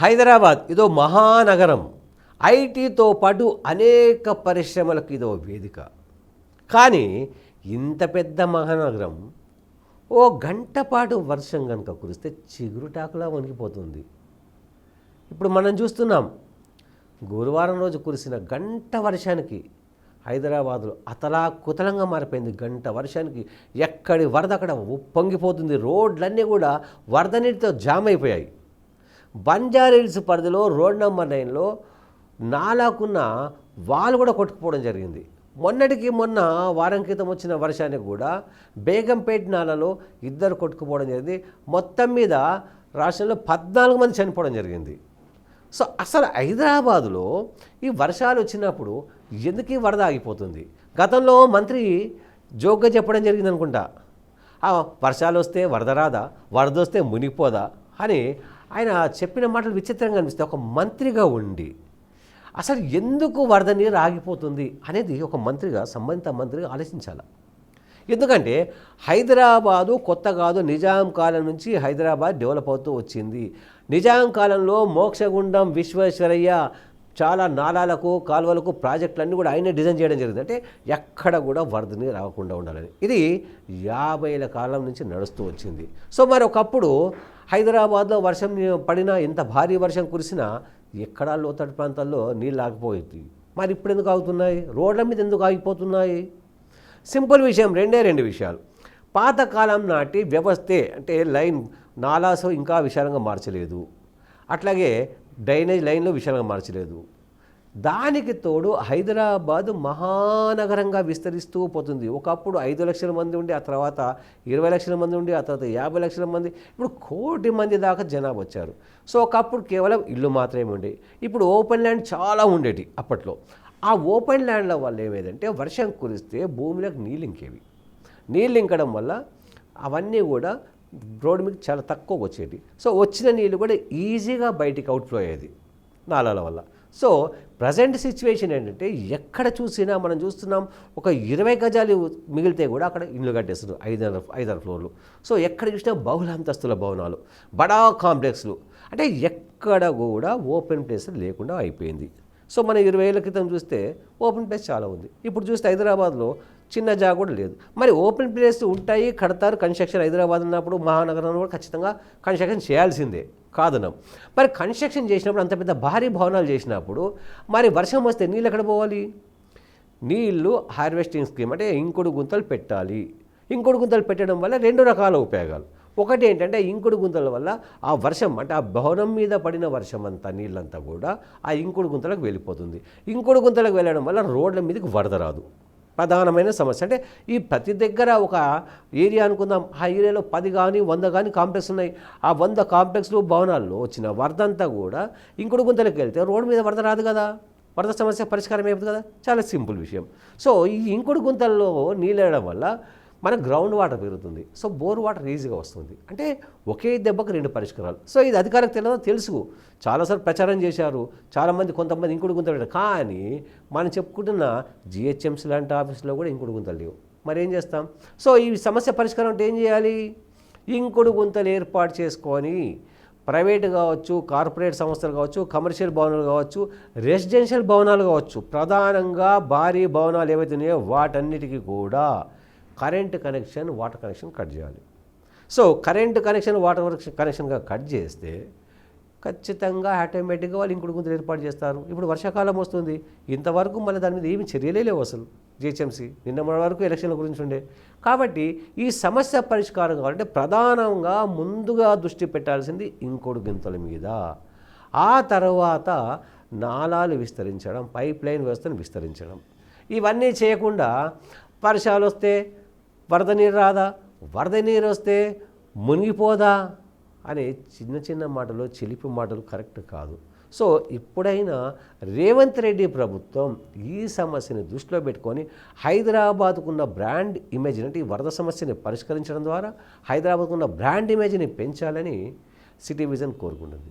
హైదరాబాద్ ఇదో మహానగరం. ఐటీతో పాటు అనేక పరిశ్రమలకు ఇదో వేదిక. కానీ ఇంత పెద్ద మహానగరం ఓ గంట పాటు వర్షం కనుక కురిస్తే చిగురుటాకులా వణికిపోతుంది. ఇప్పుడు మనం చూస్తున్నాం గురువారం రోజు కురిసిన గంట వర్షానికి హైదరాబాద్లో అతలా కుతలంగా మారిపోయింది గంట వర్షానికి. ఎక్కడి వరద అక్కడ ఉప్పొంగిపోతుంది రోడ్లన్నీ కూడా వరద నీటితో జామ్ అయిపోయాయి. బంజారీల్స్ పరిధిలో రోడ్ నెంబర్ నైన్లో నాలాకున్న వాళ్ళు కూడా కొట్టుకుపోవడం జరిగింది. మొన్నటికి మొన్న వారం క్రితం వచ్చిన వర్షానికి కూడా బేగంపేట నాలలో ఇద్దరు కొట్టుకుపోవడం జరిగింది. మొత్తం మీద రాష్ట్రంలో పద్నాలుగు మంది చనిపోవడం జరిగింది. సో అసలు హైదరాబాదులో ఈ వర్షాలు వచ్చినప్పుడు ఎందుకు వరద ఆగిపోతుంది? గతంలో మంత్రి జోక్గా చెప్పడం జరిగింది అనుకుంటా ఆ వర్షాలు వస్తే వరద రాదా? వరద వస్తే మునిగిపోదా? అని ఆయన చెప్పిన మాటలు విచిత్రంగా అనిపిస్తాయి. ఒక మంత్రిగా ఉండి అసలు ఎందుకు వరద నీరు ఆగిపోతుంది అనేది ఒక మంత్రిగా సంబంధిత మంత్రిగా ఆలోచించాలి. ఎందుకంటే హైదరాబాదు కొత్త కాదు నిజాం కాలం నుంచి హైదరాబాద్ డెవలప్ అవుతూ వచ్చింది. నిజాం కాలంలో మోక్షగుండం విశ్వేశ్వరయ్య చాలా నాలాలకు కాలువలకు ప్రాజెక్టులన్నీ కూడా ఆయనే డిజైన్ చేయడం జరిగింది. అంటే ఎక్కడ కూడా వరదని రాకుండా ఉండాలని. ఇది యాభైల కాలం నుంచి నడుస్తూ వచ్చింది. సో మరి ఒకప్పుడు హైదరాబాద్లో వర్షం పడినా ఇంత భారీ వర్షం కురిసినా ఎక్కడా లోతట్టు ప్రాంతాల్లో నీళ్ళు ఆగిపోయింది మరి ఇప్పుడు ఎందుకు ఆగుతున్నాయి? రోడ్ల మీద ఎందుకు ఆగిపోతున్నాయి? సింపుల్ విషయం రెండే రెండు విషయాలు. పాతకాలం నాటి వ్యవస్థే అంటే లైన్ నాలాసో ఇంకా విశాలంగా మార్చలేదు. అట్లాగే డ్రైనేజ్ లైన్లో విశాలంగా మార్చలేదు. దానికి తోడు హైదరాబాద్ మహానగరంగా విస్తరిస్తూ పోతుంది. ఒకప్పుడు ఐదు లక్షల మంది ఉండి ఆ తర్వాత ఇరవై లక్షల మంది ఉండి ఆ తర్వాత యాభై లక్షల మంది ఇప్పుడు కోటి మంది దాకా జనాభా వచ్చారు. సో ఒకప్పుడు కేవలం ఇల్లు మాత్రమే ఉండే. ఇప్పుడు ఓపెన్ ల్యాండ్ చాలా ఉండేటి అప్పట్లో. ఆ ఓపెన్ ల్యాండ్ల వల్ల ఏమేదంటే వర్షం కురిస్తే భూమిలోకి నీళ్ళు ఇంకేవి. నీళ్ళు ఇంకడం వల్ల అవన్నీ కూడా రోడ్డు మీద చాలా తక్కువ వచ్చేది సో వచ్చిన నీళ్ళు కూడా ఈజీగా బయటికి అవుట్ఫ్లో అయ్యేది నాలాల వల్ల. సో ప్రజెంట్ సిచ్యువేషన్ ఏంటంటే ఎక్కడ చూసినా మనం చూస్తున్నాం ఒక ఇరవై గజాలు మిగిలితే కూడా అక్కడ ఇల్లు కట్టేస్తున్నారు ఐదారు ఐదారు ఫ్లోర్లు. సో ఎక్కడ చూసినా బహుళ అంతస్తుల భవనాలు బడా కాంప్లెక్స్లు. అంటే ఎక్కడ కూడా ఓపెన్ ప్లేస్ లేకుండా అయిపోయింది. సో మన ఇరవై ఏళ్ళ క్రితం చూస్తే ఓపెన్ ప్లేస్ చాలా ఉంది. ఇప్పుడు చూస్తే హైదరాబాద్లో చిన్న జాగా కూడా లేదు. మరి ఓపెన్ ప్లేస్ ఉంటాయి కడతారు. కన్స్ట్రక్షన్ హైదరాబాద్ ఉన్నప్పుడు మహానగరంలో కూడా ఖచ్చితంగా కన్స్ట్రక్షన్ చేయాల్సిందే. కాదనం మరి కన్స్ట్రక్షన్ చేసినప్పుడు అంత పెద్ద భారీ భవనాలు చేసినప్పుడు మరి వర్షం వస్తే నీళ్ళు ఎక్కడ పోవాలి? నీళ్ళు హార్వెస్టింగ్ స్కీమ్ అంటే ఇంకుడు గుంతలు పెట్టాలి. ఇంకుడు గుంతలు పెట్టడం వల్ల రెండు రకాల ఉపయోగాలు. ఒకటి ఏంటంటే ఇంకుడు గుంతల వల్ల ఆ వర్షం అంటే ఆ భవనం మీద పడిన వర్షం అంతా నీళ్ళంతా కూడా ఆ ఇంకుడు గుంతలకు వెళ్ళిపోతుంది. ఇంకుడు గుంతలకు వెళ్ళడం వల్ల రోడ్ల మీదకి వరద రాదు. ప్రధానమైన సమస్య. అంటే ఈ ప్రతి దగ్గర ఒక ఏరియా అనుకుందాం. ఆ ఏరియాలో పది కానీ వంద కానీ కాంప్లెక్స్ ఉన్నాయి. ఆ వంద కాంప్లెక్స్లు భవనాల్లో వచ్చిన వరద అంతా కూడా ఇంకుడు గుంతలకు వెళ్తే రోడ్డు మీద వరద రాదు కదా. వరద సమస్య పరిష్కారం అయిపోతుంది కదా. చాలా సింపుల్ విషయం. సో ఈ ఇంకుడు గుంతల్లో నీళ్ళడం వల్ల మన గ్రౌండ్ వాటర్ పెరుగుతుంది. సో బోర్ వాటర్ ఈజీగా వస్తుంది. అంటే ఒకే దెబ్బకు రెండు పరిష్కారాలు. సో ఇది అధికారికి తెలియదో తెలుసు. చాలాసార్లు ప్రచారం చేశారు. చాలామంది కొంతమంది ఇంకుడు గుంతలు కానీ మనం చెప్పుకుంటున్న జిహెచ్ఎంసీ లాంటి ఆఫీసులో కూడా ఇంకుడు గుంతలు లేవు. మరి ఏం చేస్తాం? సో ఈ సమస్య పరిష్కారం అంటే ఏం చేయాలి? ఇంకుడు గుంతలు ఏర్పాటు చేసుకొని ప్రైవేట్ కావచ్చు కార్పొరేట్ సంస్థలు కావచ్చు కమర్షియల్ భవనాలు కావచ్చు రెసిడెన్షియల్ భవనాలు కావచ్చు ప్రధానంగా భారీ భవనాలు ఏవైతే ఉన్నాయో వాటన్నిటికీ కూడా current connection water connection cut చేయాలి. సో కరెంట్ కనెక్షన్ వాటర్ కనెక్షన్గా కట్ చేస్తే ఖచ్చితంగా ఆటోమేటిక్గా వాళ్ళు ఇంకుడు గుంతలు ఏర్పాటు చేస్తారు. ఇప్పుడు వర్షాకాలం వస్తుంది. ఇంతవరకు మళ్ళీ దాని మీద ఏమి చర్యలే లేవు అసలు జిహెచ్ఎంసీ. నిన్న మన వరకు ఎలక్షన్ల గురించి ఉండే. కాబట్టి ఈ సమస్య పరిష్కారం కావాలంటే ప్రధానంగా ముందుగా దృష్టి పెట్టాల్సింది ఇంకుడు గుంతల మీద. ఆ తర్వాత నాలాలు విస్తరించడం పైప్ లైన్ వ్యవస్థను విస్తరించడం. ఇవన్నీ చేయకుండా వర్షాలు వస్తే వరద నీరు రాదా? వరద నీరు వస్తే మునిగిపోదా? అనే చిన్న చిన్న మాటలు చిలిపి మాటలు కరెక్ట్ కాదు. సో ఇప్పుడైనా రేవంత్ రెడ్డి ప్రభుత్వం ఈ సమస్యని దృష్టిలో పెట్టుకొని హైదరాబాద్కున్న బ్రాండ్ ఇమేజ్ అంటే ఈ వరద సమస్యని పరిష్కరించడం ద్వారా హైదరాబాద్కున్న బ్రాండ్ ఇమేజ్ని పెంచాలని సిటీ విజన్ కోరుకుంటుంది.